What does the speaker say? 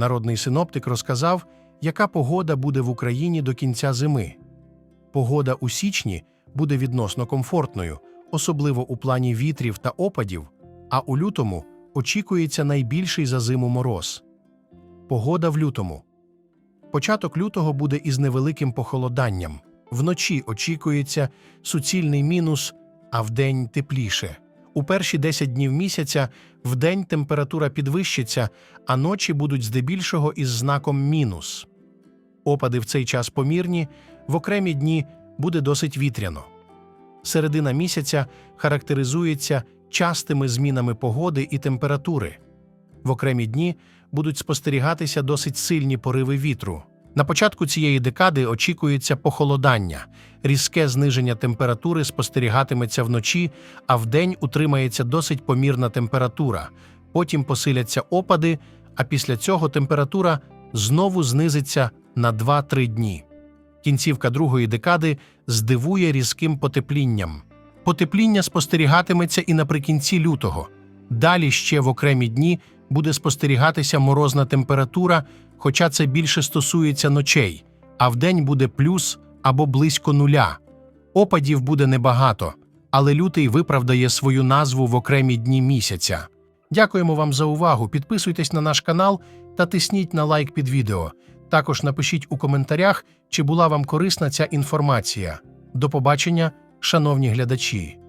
Народний синоптик розказав, яка погода буде в Україні до кінця зими. Погода у січні буде відносно комфортною, особливо у плані вітрів та опадів, а у лютому очікується найбільший за зиму мороз. Погода в лютому. Початок лютого буде із невеликим похолоданням. Вночі очікується суцільний мінус, а вдень тепліше. У перші 10 днів місяця вдень температура підвищиться, а ночі будуть здебільшого із знаком мінус. Опади в цей час помірні, в окремі дні буде досить вітряно. Середина місяця характеризується частими змінами погоди і температури. В окремі дні будуть спостерігатися досить сильні пориви вітру. На початку цієї декади очікується похолодання, різке зниження температури спостерігатиметься вночі, а вдень утримається досить помірна температура. Потім посиляться опади, а після цього температура знову знизиться на 2-3 дні. Кінцівка другої декади здивує різким потеплінням. Потепління спостерігатиметься і наприкінці лютого. Далі ще в окремі дні буде спостерігатися морозна температура, хоча це більше стосується ночей, а вдень буде плюс або близько нуля. Опадів буде небагато, але лютий виправдає свою назву в окремі дні місяця. Дякуємо вам за увагу. Підписуйтесь на наш канал та тисніть на лайк під відео. Також напишіть у коментарях, чи була вам корисна ця інформація. До побачення, шановні глядачі!